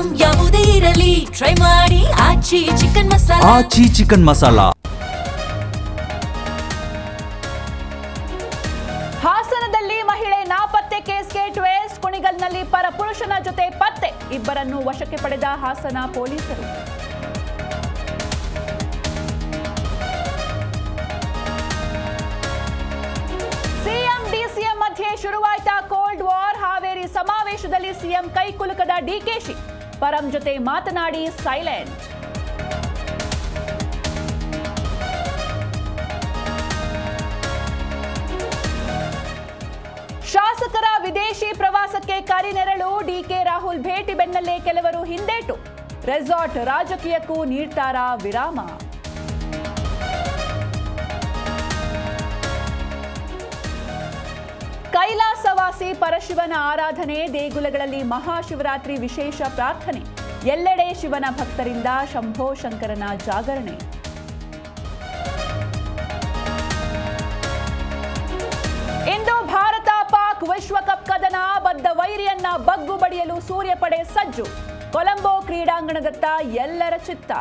Item ಯಾವುದೇ ಇರಲಿ. Try ಮಾಡಿ. ಆಚಿ ಚಿಕನ್ ಮಸಾಲ. ಆಚಿ ಚಿಕನ್ ಮಸಾಲಾ. ಹಾಸನದಲ್ಲಿ ಮಹಿಳೆ ನಾಪತ್ತೆ ಕೇಸ್ಗೆ ಟ್ವೇಸ್ ಕುಣಿಗಲ್ನಲ್ಲಿ ಪರ ಪುರುಷನ ಜೊತೆ ಪತ್ತೆ. ಇಬ್ಬರನ್ನು ವಶಕ್ಕೆ ಪಡೆದ ಹಾಸನ ಪೊಲೀಸರು. ಸಿಎಂ ಡಿಸಿಎಂ ಮಧ್ಯೆ ಶುರುವಾಯ್ತಾ ಕೋಲ್ಡ್ ವಾರ್. ಹಾವೇರಿ ಸಮಾವೇಶದಲ್ಲಿ ಸಿಎಂ ಕೈಕುಲುಕದ ಡಿಕೆಶಿ ಪರಂ ಜೊತೆ ಮಾತನಾಡಿ ಸೈಲೆಂಟ್. ಶಾಸಕರ ವಿದೇಶಿ ಪ್ರವಾಸಕ್ಕೆ ಕರಿನೆರಳು ಡಿಕೆ ರಾಹುಲ್ ಭೇಟಿ ಬೆನ್ನಲ್ಲೇ ಕೆಲವರು ಹಿಂದೇಟು. ರೆಸಾರ್ಟ್ ರಾಜಕೀಯಕ್ಕೂ ನೀಡ್ತಾರಾ ವಿರಾಮ. ಕೈಲಾಸವಾಸಿ ಪರಶಿವನ ಆರಾಧನೆ, ದೇಗುಲಗಳಲ್ಲಿ ಮಹಾಶಿವರಾತ್ರಿ ವಿಶೇಷ ಪ್ರಾರ್ಥನೆ. ಎಲ್ಲೆಡೆ ಶಿವನ ಭಕ್ತರಿಂದ ಶಂಭೋ ಶಂಕರನ ಜಾಗರಣೆ. ಇಂದು ಭಾರತ ಪಾಕ್ ವಿಶ್ವಕಪ್ ಕದನ ಬದ್ಧ ವೈರಿಯನ್ನ ಬಗ್ಗು ಬಡಿಯಲು ಸೂರ್ಯಪಡೆ ಸಜ್ಜು. ಕೊಲಂಬೋ ಕ್ರೀಡಾಂಗಣದತ್ತ ಎಲ್ಲರ ಚಿತ್ತ.